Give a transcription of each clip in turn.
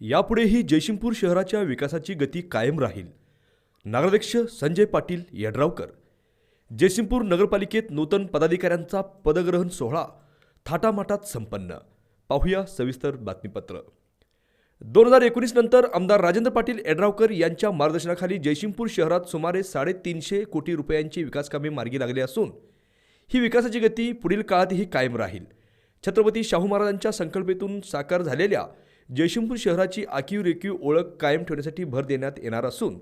यापुढेही जयसिंगपूर शहराच्या विकासाची गती कायम राहील. नगराध्यक्ष संजय पाटील यड्रावकर. जयसिंगपूर नगरपालिकेत नूतन पदाधिकाऱ्यांचा पदग्रहण सोहळा थाटामाटात संपन्न. पाहूया सविस्तर बातमीपत्र. दोन हजार एकोणीस नंतर आमदार राजेंद्र पाटील यड्रावकर यांच्या मार्गदर्शनाखाली जयसिंगपूर शहरात सुमारे साडेतीनशे कोटी रुपयांची विकासकामे मार्गी लागली असून ही विकासाची गती पुढील काळातही कायम राहील. छत्रपती शाहू महाराजांच्या संकल्पेतून साकार झालेल्या जयसिंगपूर शहराची आखीव रेखीव ओळख कायम ठेवण्यासाठी भर देण्यात येणार असून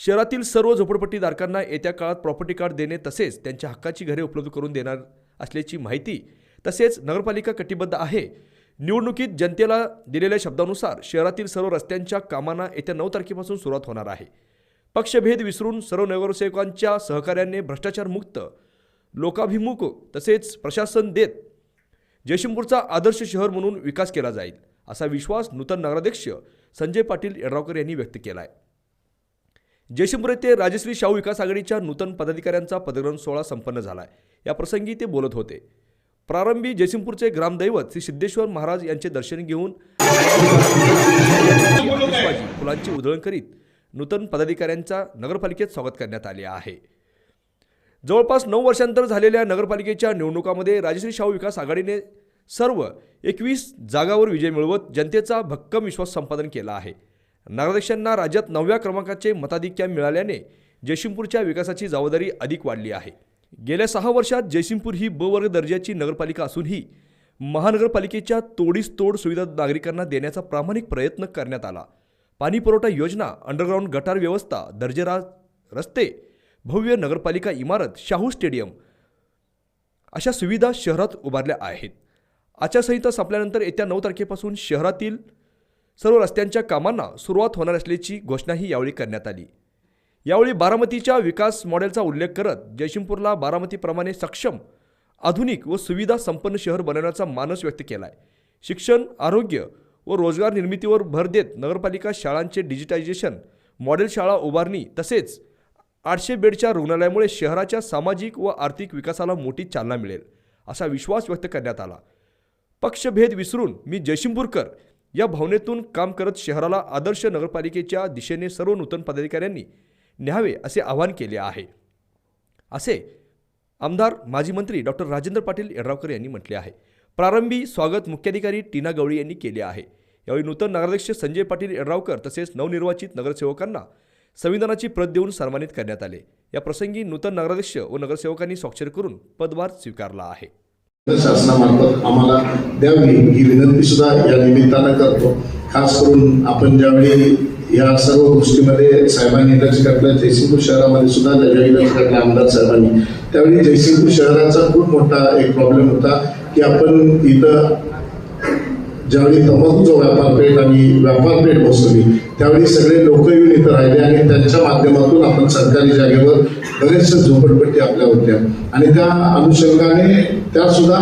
शहरातील सर्व झोपडपट्टीधारकांना येत्या काळात प्रॉपर्टी कार्ड देणे तसेच त्यांच्या हक्काची घरे उपलब्ध करून देणार असल्याची माहिती तसेच नगरपालिका कटिबद्ध आहे. निवडणुकीत जनतेला दिलेल्या शब्दानुसार शहरातील सर्व रस्त्यांच्या कामांना येत्या नऊ तारखेपासून सुरुवात होणार आहे. पक्षभेद विसरून सर्व नगरसेवकांच्या सहकार्याने भ्रष्टाचारमुक्त लोकाभिमुख तसेच प्रशासन देत जयशिंपूरचा आदर्श शहर म्हणून विकास केला जाईल. असा विश्वास नूतन नगराध्यक्ष संजय पाटील यड्रावकर यांनी व्यक्त केला आहे जयशिंपूर येथे राजश्री शाहू विकास आघाडीच्या नूतन पदाधिकाऱ्यांचा पदग्रहण सोहळा संपन्न झाला या प्रसंगी ते बोलत होते. प्रारंभी जयसिंगपूरचे ग्रामदैवत श्री सिद्धेश्वर महाराज यांचे दर्शन घेऊन फुलांची उधळण करीत नूतन पदाधिकाऱ्यांचा नगरपालिकेत स्वागत करण्यात आले आहे. जवळपास नऊ वर्षांतर झालेल्या नगरपालिकेच्या निवडणुकामध्ये राजश्री शाहू विकास आघाडीने सर्व एकवीस जागावर विजय मिळवत जनतेचा भक्कम विश्वास संपादन केला आहे. नगराध्यक्षांना राज्यात नवव्या क्रमांकाचे मताधिक्य मिळाल्याने जयसिंगपूरच्या विकासाची जबाबदारी अधिक वाढली आहे. गेल्या सहा वर्षात जयसिंगपूर ही ब वर्ग दर्जाची नगरपालिका असूनही महानगरपालिकेच्या तोडीस तोड सुविधा नागरिकांना देण्याचा प्रामाणिक प्रयत्न करण्यात आला. पाणीपुरवठा योजना अंडरग्राऊंड गटार व्यवस्था दर्जेदार रस्ते भव्य नगरपालिका इमारत शाहू स्टेडियम अशा सुविधा शहरात उभारल्या आहेत. आचारसंहिता संपल्यानंतर येत्या नऊ तारखेपासून शहरातील सर्व रस्त्यांच्या कामांना सुरुवात होणार असल्याची घोषणाही यावेळी करण्यात आली. यावेळी बारामतीच्या विकास मॉडेलचा उल्लेख करत जयसिंगपूरला बारामतीप्रमाणे सक्षम आधुनिक व सुविधा संपन्न शहर बनवण्याचा मानस व्यक्त केला आहे शिक्षण आरोग्य व रोजगार निर्मितीवर भर देत नगरपालिका शाळांचे डिजिटायझेशन मॉडेल शाळा उभारणी तसेच आठशे बेडच्या रुग्णालयामुळे शहराच्या सामाजिक व आर्थिक विकासाला मोठी चालना मिळेल असा विश्वास व्यक्त करण्यात आला. पक्षभेद विसरून मी जयशिंपूरकर या भावनेतून काम करत शहराला आदर्श नगरपालिकेच्या दिशेने सर्व नूतन पदाधिकाऱ्यांनी न्यावे असे आवाहन केले आहे. असे आमदार माजी मंत्री डॉक्टर राजेंद्र पाटील येड्रावकर यांनी म्हटले आहे. प्रारंभी स्वागत मुख्याधिकारी टीना गवळी यांनी केले आहे. यावेळी नूतन नगराध्यक्ष संजय पाटील येड्रावकर तसेच नवनिर्वाचित नगरसेवकांना संविधानाची प्रत देऊन सन्मानित करण्यात आले. या प्रसंगी नूतन नगराध्यक्ष व नगरसेवकांनी स्वाक्षरी करून पदभार स्वीकारला आहे. शासनामार्फत आम्हाला द्यावी ही विनंती सुद्धा या निमित्तानं करतो. खास करून आपण ज्यावेळी या सर्व गोष्टीमध्ये साहेबांनी लक्ष घातलं जयसिंगपूर शहरामध्ये सुद्धा ज्यावेळी लक्ष घातलं आमदार साहेबांनी. त्यावेळी जयसिंगपूर शहराचा खूप मोठा एक प्रॉब्लेम होता की आपण इथं ज्यावेळी तंबाखूचा व्यापार पेठ आणि व्यापार पेठ बसवली त्यावेळी सगळे लोक येऊन इथं राहिले आणि त्यांच्या माध्यमातून आपण सरकारी जागेवर बऱ्याचशा झोपडपट्टी आपल्या होत्या. आणि त्या अनुषंगाने त्या सुद्धा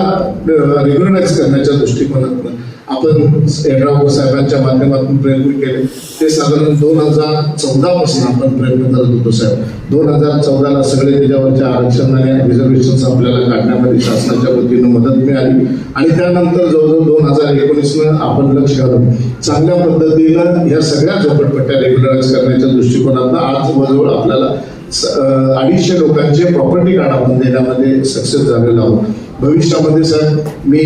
रेग्युलराईज करण्याच्या दृष्टिकोनातून आपण यड्रावकर साहेबांच्या माध्यमातून प्रयत्न केले. ते साधारण दोन हजार चौदा पासून आपण प्रयत्न करत होतो साहेब. दोन हजार चौदाला सगळे त्याच्यावरच्या आरक्षण आणि रिझर्वेशन आपल्याला काढण्यामध्ये शासनाच्या वतीनं मदत मिळाली. आणि त्यानंतर जवळजवळ दोन हजार एकोणीसनं आपण लक्ष घालून चांगल्या पद्धतीनं या सगळ्या झोपडपट्ट्या रेग्युलराईज करण्याच्या दृष्टिकोनातून आज जवळजवळ आपल्याला अडीचशे लोकांचे प्रॉपर्टी कार्ड आपण देण्यामध्ये सक्सेस झालेलो आहोत भविष्यामध्ये सर मी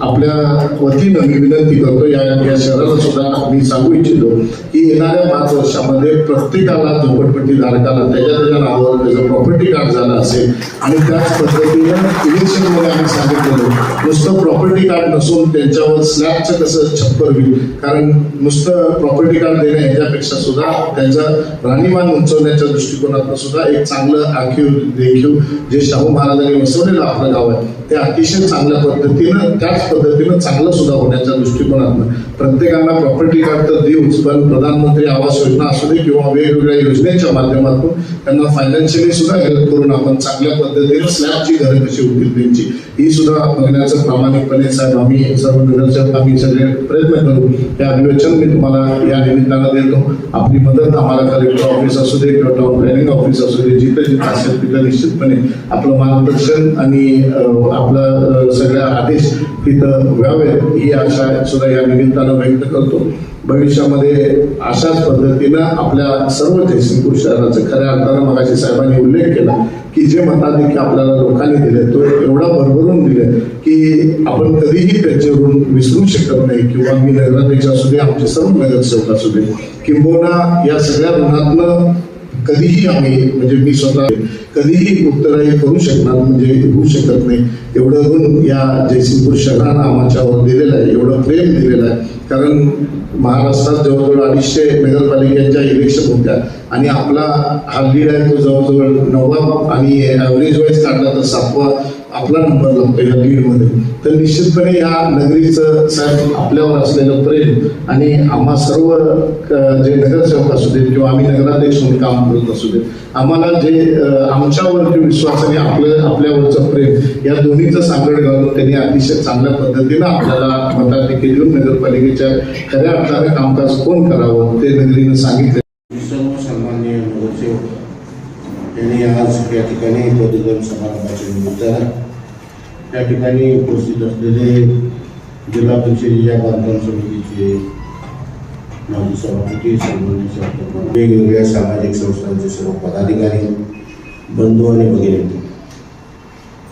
आपल्या वतीनं मी विनंती करतो या या शहराला सुद्धा मी सांगू इच्छितो की येणाऱ्या पाच वर्षामध्ये प्रत्येकाला झोपडपट्टी धारकाला त्याच्या त्याच्या नावावर त्याचं प्रॉपर्टी कार्ड झालं असेल आणि त्याच पद्धतीनं इलेक्शनमध्ये आम्ही सांगितलेलं नुसतं प्रॉपर्टी कार्ड नसून त्यांच्यावर स्लॅबचं कसं छप्पर होईल? कारण नुसतं प्रॉपर्टी कार्ड देणं ह्याच्यापेक्षा सुद्धा त्यांचं राहणीमान उंचवण्याच्या दृष्टिकोनातून सुद्धा एक चांगलं आखीव देखीव जे शाहू महाराजांनी वसवलेलं आपलं गाव आहे ते अतिशय चांगल्या पद्धतीनं त्याच पद्धतीनं चांगलं सुद्धा होण्याच्या दृष्टिकोनातून प्रत्येकाला प्रॉपर्टी कार्ड तर देऊच पण प्रधानमंत्री आवास योजना असू दे किंवा वेगवेगळ्या योजनेच्या माध्यमातून त्यांना फायनान्शियली सुद्धा हेल्प करून आपण चांगल्या पद्धतीने स्लॅबची घरं कशी होतील त्यांची ही सुद्धा बघण्याचं प्रामाणिकपणे साहेब आम्ही सर्व नगरसेवक आम्ही सगळे प्रयत्न करू. हे अभिवचन मी तुम्हाला या निमित्तानं देतो. आपली मदत आम्हाला कलेक्टर ऑफिस असू दे किंवा टाउन प्लॅनिंग ऑफिस असू दे जिथे जिथे असेल तिथं निश्चितपणे आपलं मार्गदर्शन आणि आपलं सगळ्या आदेश तिथं व्हावेत ही आशा सुद्धा या निमित्तानं व्यक्त करतो. भविष्यामध्ये अशाच पद्धतीनं आपल्या सर्व जयसिंगपूर शहराचं खऱ्या अर्थानं मगाशी साहेबांनी उल्लेख केला की जे मताधिक्य आपल्याला लोकांनी दिले तो एवढा भरभरून दिले की आपण कधीही त्याच्यावरून विसरू शकत नाही किंवा मी नगराध्यक्ष असू दे आमचे सर्व नगरसेवक असू दे. किंबहुना या सगळ्या ऋणातनं कधीही आम्ही म्हणजे मी स्वतः कधीही उत्तराही करू शकणार म्हणजे होऊ शकत नाही. एवढं ऋण या जयसिंगपूर शहरानं आमच्यावर दिलेलं आहे एवढं प्रेम दिलेलं आहे. कारण महाराष्ट्रात जवळजवळ अडीचशे नगरपालिकांच्या इलेक्शन होत्या आणि आपला हा लीड आहे तो जवळजवळ नववा आणि ॲव्हरेज वाईज काढला तर सातवा. आपला नंबर लागतो या लीडमध्ये तर निश्चितपणे या नगरीचं साहेब आपल्यावर असलेलं प्रेम आणि आम्हा सर्व जे नगरसेवक असू देत किंवा आम्ही नगराध्यक्ष म्हणून काम करत असू देत आम्हाला जे आमच्यावरती आमच्यावर जे विश्वास आणि आपलं आपल्यावरचं प्रेम या दोन्हीचं सांगड घालून त्यांनी अतिशय चांगल्या पद्धतीनं आपल्याला मताधिके देऊन नगरपालिकेच्या खऱ्या अर्थाने कामकाज कोण करावं ते नगरीनं सांगितलं आज या ठिकाणी ठिकाणी उपस्थित असलेले जिल्हा परिषदेच्या बांधकाम वेगवेगळ्या सामाजिक संस्थांचे सर्व पदाधिकारी बंधू आणि भगिनी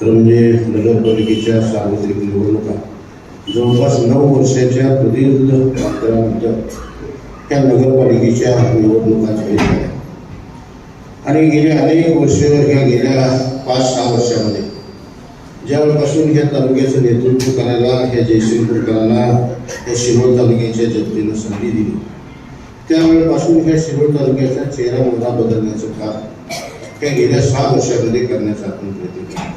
तर म्हणजे नगरपालिकेच्या सार्वत्रिक निवडणुका जवळपास नऊ वर्षाच्या प्रदीर्घ आणि गेली अनेक वर्ष या गेल्या पाच सहा वर्षामध्ये. ज्यावेळेपासून ह्या तालुक्याचं नेतृत्व करायला ह्या जयसिंगपूरकरांना या शिरोळ तालुक्याच्या जनतेनं संधी दिली. त्यावेळेपासून ह्या शिरोळ तालुक्याचा चेहरा मोठा बदलण्याचं काम त्या गेल्या सहा वर्षामध्ये करण्याचा आपण प्रयत्न केला.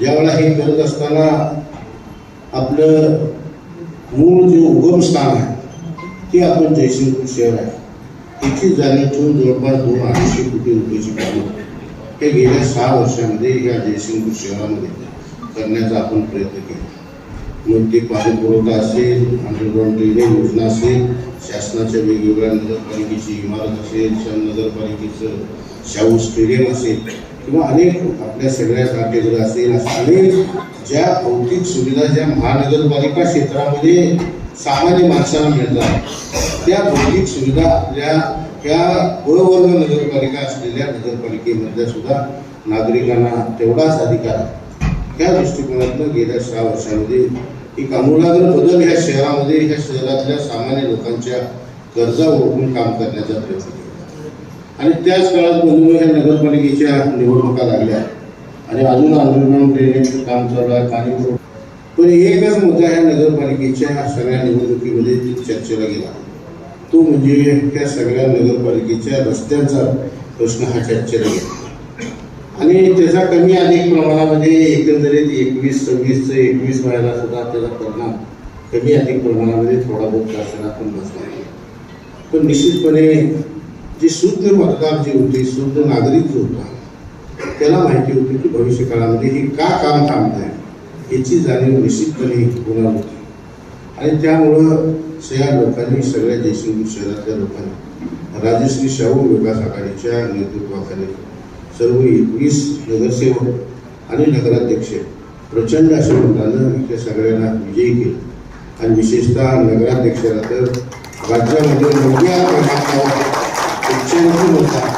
ज्यावेळेला हे करत असताना आपलं मूळ जे उगम स्थान आहे ते आपण जयसिंगपूर शहर आहे. याची जाणीव ठेवून जवळपास दोन अडीचशे कोटी रुपयाची कामं. हे गेल्या सहा वर्षामध्ये या जयसिंगपूर शहरामध्ये करण्याचा आपण प्रयत्न केला. मग ते पाणी पुरवठा असेल अंडरग्राऊंड ड्रेनेज योजना असेल शासनाच्या वेगवेगळ्या नगरपालिकेची इमारत असेल नगरपालिकेचं शाहू स्टेडियम असेल किंवा अनेक आपल्या सगळ्या काटेगरी असेल अशा अनेक ज्या भौतिक सुविधा ज्या महानगरपालिका क्षेत्रामध्ये सामान्य माणसाला मिळतात. त्या भौतिक सुविधा आपल्या त्या ववर्ग नगरपालिका असलेल्या नगरपालिकेमधल्या सुद्धा नागरिकांना तेवढाच अधिकार आहे. त्या दृष्टिकोनातून गेल्या सहा वर्षामध्ये एक आमूलाग्र बदल ह्या शहरामध्ये ह्या शहरातल्या सामान्य लोकांच्या गरजा ओळखून काम करण्याचा प्रयत्न केला. आणि त्याच काळात मधून ह्या नगरपालिकेच्या निवडणुका लागल्या. आणि अजून अंडरग्राऊंड ड्रेनेजचं काम चालू आहे. पाणी पण एकच मुद्दा ह्या नगरपालिकेच्या सगळ्या निवडणुकीमध्ये चर्चेला गेला. तो म्हणजे त्या सगळ्या नगरपालिकेच्या रस्त्यांचा प्रश्न हा चर्चेला गेला. आणि त्याचा कमी अधिक प्रमाणामध्ये एकंदरीत एकवीस सव्वीसचं एकवीस वयाला सुद्धा त्याचा परिणाम कमी अधिक प्रमाणामध्ये थोडा बहुत असेल आपण बसला आहे. पण निश्चितपणे जे शुद्ध मतदार जे होते शुद्ध नागरिक जो होता त्याला माहिती होती की भविष्यकाळामध्ये हे का काम थांबत आहे याची जाणीव निश्चितपणे होणार होती. आणि त्यामुळं सगळ्या लोकांनी सगळ्या जयसिंगपूर शहरातल्या लोकांनी राजश्री शाहू विकास आघाडीच्या नेतृत्वाखाली सर्व एकवीस नगरसेवक आणि नगराध्यक्ष प्रचंड अशा मतानं त्या सगळ्यांना विजयी केलं. आणि विशेषतः नगराध्यक्षाला तर राज्यामध्ये नवव्या क्रमांकावर उच्चांकी मतदान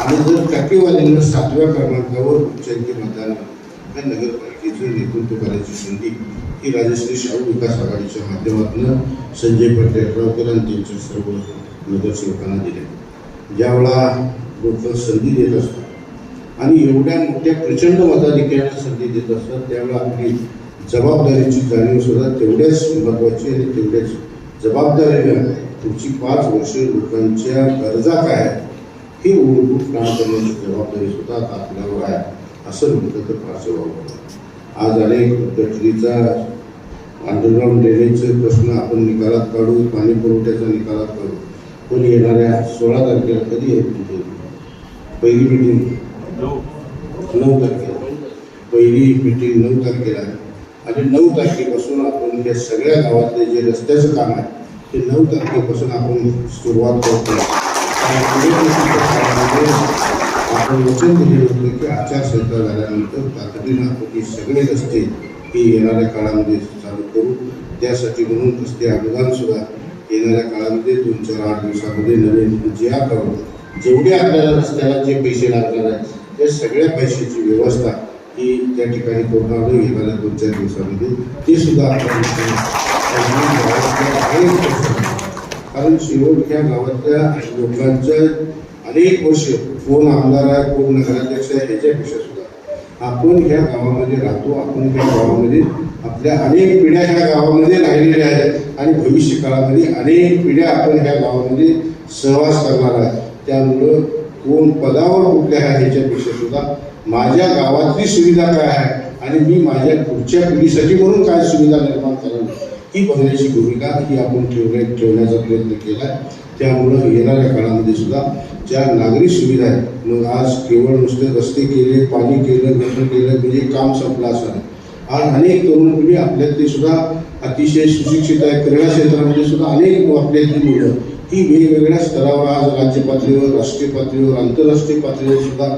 आणि जर टक्केवारीनं सातव्या क्रमांकावर उच्चांकी मतदान नगरपालिका नगरपालिकेचं नेतृत्व करायची संधी ही राजश्री शाहू विकास आघाडीच्या माध्यमातून संजय पटेल रावकर आणि त्यांच्या सर्व नगरसेवकांना दिल्या ज्यावेळा लोक संधी देत असतात आणि एवढ्या मोठ्या प्रचंड मताधिकाऱ्यांना संधी देत असतात त्यावेळेला आपली जबाबदारीची जाणीव सुद्धा तेवढ्याच महत्त्वाची आणि तेवढ्याच जबाबदारीनं पुढची पाच वर्ष लोकांच्या गरजा काय आहेत हे ओळखून काम करण्याची जबाबदारी सुद्धा आपल्यावर आहे असं म्हटलं तर फारसे वावरतं आज अनेक गटरीचा अंडरग्राऊंड ड्रेनेजचे प्रश्न आपण निकालात काढू पाणी पुरवठ्याचा निकालात काढू. पण येणाऱ्या सोळा तारखेला कधी आहे तुमची पहिली मिटिंग नऊ. तारखेला. पहिली मिटिंग नऊ तारखेला. आहे आणि नऊ तारखेपासून आपण या सगळ्या गावातले जे रस्त्याचं काम आहे ते नऊ तारखेपासून आपण सुरुवात करतो आपण वचन दिलेलं होतं की आचारसंहिता झाल्यानंतर तातडीनं आपण हे सगळे रस्ते हे येणाऱ्या काळामध्ये चालू करू. त्यासाठी म्हणून रस्ते अनुदानसुद्धा येणाऱ्या काळामध्ये दोन चार आठ दिवसामध्ये नवीन जे करून जेवढे आपल्याला रस्त्याला जे पैसे लागणार आहेत त्या सगळ्या पैशाची व्यवस्था ही त्या ठिकाणी करून येणाऱ्या दोन चार दिवसामध्ये ते सुद्धा आपल्याला कारण शिरोड ह्या गावातल्या लोकांच्या अनेक वर्ष कोण आमदार आहे कोण नगराध्यक्ष आहे ह्याच्यापेक्षा सुद्धा. आपण ह्या गावामध्ये राहतो आपण ह्या गावामध्ये आपल्या अनेक पिढ्या ह्या गावामध्ये राहिलेल्या आहेत. आणि भविष्य काळामध्ये अनेक पिढ्या आपण ह्या गावामध्ये सहवास करणार आहे त्यामुळं कोण पदावर कुठल्या आहे ह्याच्यापेक्षा सुद्धा. माझ्या गावातली सुविधा काय आहे? आणि मी माझ्या पुढच्या पिढीसाठी म्हणून काय सुविधा निर्माण करावी? ही बघण्याची भूमिका ही आपण ठेवण्या ठेवण्याचा प्रयत्न केला. आहे त्यामुळं येणाऱ्या काळामध्ये सुद्धा ज्या नागरिक सुविधा आहेत मग आज केवळ नुसते रस्ते केले पाणी केलं गटर केलं म्हणजे काम संपलं असं नाही. आज अनेक तरुण पिढी आपल्यातली सुद्धा अतिशय सुशिक्षित आहे क्रीडा क्षेत्रामध्ये सुद्धा अनेक आपल्यातली मुलं. ही वेगवेगळ्या स्तरावर आज राज्य पातळीवर राष्ट्रीय पातळीवर आंतरराष्ट्रीय पातळीवर सुद्धा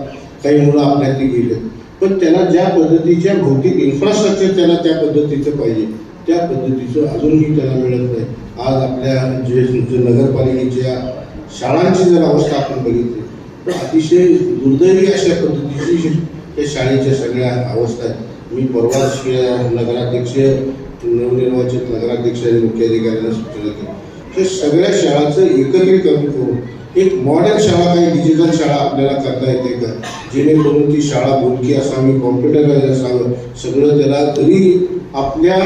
काही मुलं आपल्यातली गेले पण त्यांना ज्या पद्धतीच्या भौतिक इन्फ्रास्ट्रक्चर त्यांना त्या पद्धतीचं पाहिजे. त्या पद्धतीचं अजूनही त्यांना मिळत नाही. आज आपल्या जे तुमच्या नगरपालिकेच्या शाळांची जर अवस्था आपण बघितली तर अतिशय दुर्दैवी अशा पद्धतीची त्या शाळेच्या सगळ्या अवस्था आहेत. मी परवाच नगराध्यक्ष नवनिर्वाचित नगराध्यक्ष आणि मुख्याधिकाऱ्यांना सूचना केली. हे सगळ्या शाळांचं एकत्रीकरण करून एक मॉडेल शाळा काही डिजिटल शाळा आपल्याला करता येते का? जेणेकरून ती शाळा बोलकी असावी कॉम्प्युटराईज असावं सगळं त्याला तरी आपल्या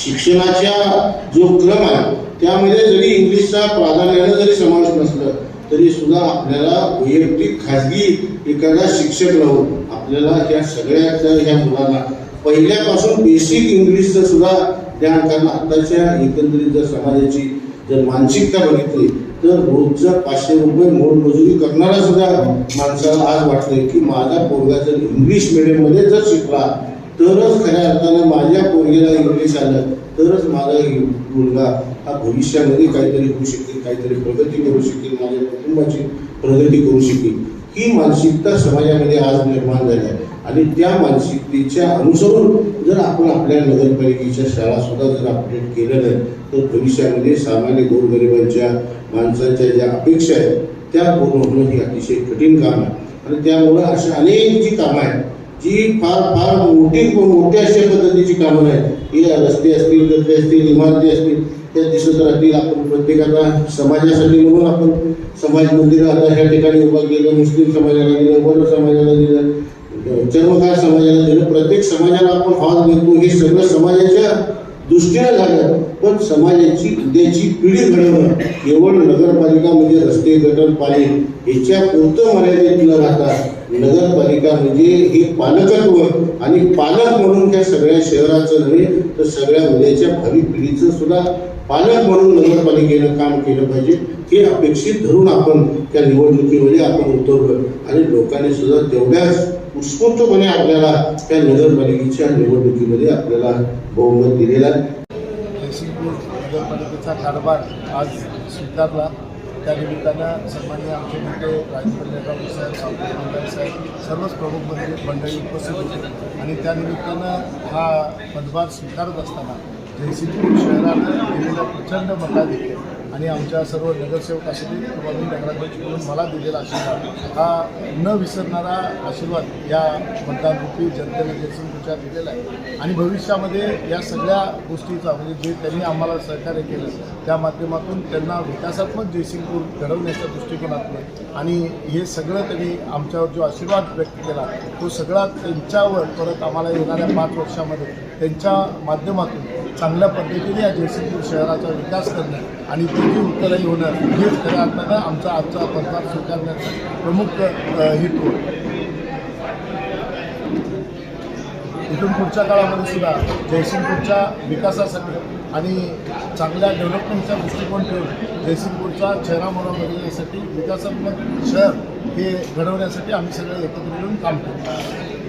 शिक्षणाच्या जो क्रम आहे त्यामध्ये जरी इंग्लिशचा प्राधान्यानं जरी समावेश नसलं तरी सुद्धा आपल्याला वैयक्तिक खाजगी एखादा शिक्षक राहून आपल्याला ह्या सगळ्याच्या ह्या मुलांना पहिल्यापासून बेसिक इंग्लिशचं सुद्धा ज्ञान कारण आत्ताच्या एकंदरीत जर समाजाची जर मानसिकता बघितली तर रोजचं पाचशे रुपये मोलमजुरी करणारा सुद्धा माणसाला आज वाटतंय की माझा पोरगा जर इंग्लिश मिडियममध्ये जर शिकला तरच खऱ्या अर्थानं माझ्या पोरगीला इंग्लिश आलं तरच माझा मुलगा हा भविष्यामध्ये काहीतरी होऊ शकेल काहीतरी प्रगती करू शकेल माझ्या कुटुंबाची प्रगती करू शकेल. ही मानसिकता समाजामध्ये आज निर्माण झाली आहे. आणि त्या मानसिकतेच्या अनुसरून जर आपण आपल्या नगरपालिकेच्या शाळासुद्धा जर अपडेट केलं नाही तर भविष्यामध्ये सामान्य गोरगरिबांच्या माणसांच्या ज्या अपेक्षा आहेत त्या पूर्ण होणं ही अतिशय कठीण काम आहे. आणि त्यामुळं अशा अनेक जी कामं आहेत जी, फार फार मोठी मोठ्या अशा पद्धतीची कामं आहेत. ही रस्ते असतील असतील, इमारती असतील, त्या समाज मंदिर आता ह्या उभा मुस्लिम समाजाला दिलं, बौद्ध समाजाला दिलं चर्मकार समाजाला प्रत्येक समाजाला आपण हॉल देतो हे सगळं समाजाच्या दृष्टीनं झालं. पण समाजाची, उद्याची पिढी घडवणं नगरपालिका रस्ते गटर पाणी याच्या पुरतं मर्यादित न नगरपालिका म्हणजे हे पालकत्व आणि पालक म्हणून त्या सगळ्या शहराचं नव्हे तर सगळ्या उद्याच्या भावी पिढीचं सुद्धा पालक म्हणून नगरपालिकेनं काम केलं पाहिजे. हे अपेक्षित धरून आपण त्या निवडणुकीमध्ये आपण उतरलो. आणि लोकांनी सुद्धा तेवढ्याच उत्स्फूर्तपणे आपल्याला त्या नगरपालिकेच्या निवडणुकीमध्ये आपल्याला बहुमत दिलेलं आहे. नगरपालिकेचा कारभार आज स्वीकारला. त्या निमित्तानं सन्मान्य आमचे नेते राजेंद्र नेतावळे साहेब सावंत मंडळ साहेब सर्वच प्रमुख मंत्री मंडळी उपस्थित होते. आणि त्या निमित्तानं हा पदभार स्वीकारत असताना जयसिंगपूर शहरानं दिलेल्या प्रचंड मताधिक्य आणि आमच्या सर्व नगरसेवक असतील प्रभावी नगराध्यक्ष म्हणून मला दिलेला आशीर्वाद. हा न विसरणारा आशीर्वाद या मतदानरूपी जनतेने जयसिंगपूरच्या दिलेला आहे. आणि भविष्यामध्ये या सगळ्या गोष्टीचा म्हणजे जे त्यांनी आम्हाला सहकार्य केलं त्या माध्यमातून त्यांना विकासात्मक जयसिंगपूर घडवण्याच्या दृष्टिकोनातून आणि हे सगळं त्यांनी आमच्यावर जो आशीर्वाद व्यक्त केला तो सगळा त्यांच्यावर परत आम्हाला येणाऱ्या पाच वर्षामध्ये त्यांच्या माध्यमातून चांगल्या पद्धतीने या जयसिंगपूर शहराचा विकास करणं आणि त्याची उत्तरही होणं हेच खऱ्या अर्थानं आमचा आजचा पदभार स्वीकारण्याचा प्रमुख हेतू इथून पुढच्या काळामध्ये सुद्धा जयसिंगपूरच्या विकासासाठी आणि चांगल्या डेव्हलपमेंटचा दृष्टिकोन ठेवून जयसिंगपूरचा चेहरा म्हणून बदलण्यासाठी विकासात्मक शहर हे घडवण्यासाठी आम्ही सगळे एकत्र येऊन काम करतो.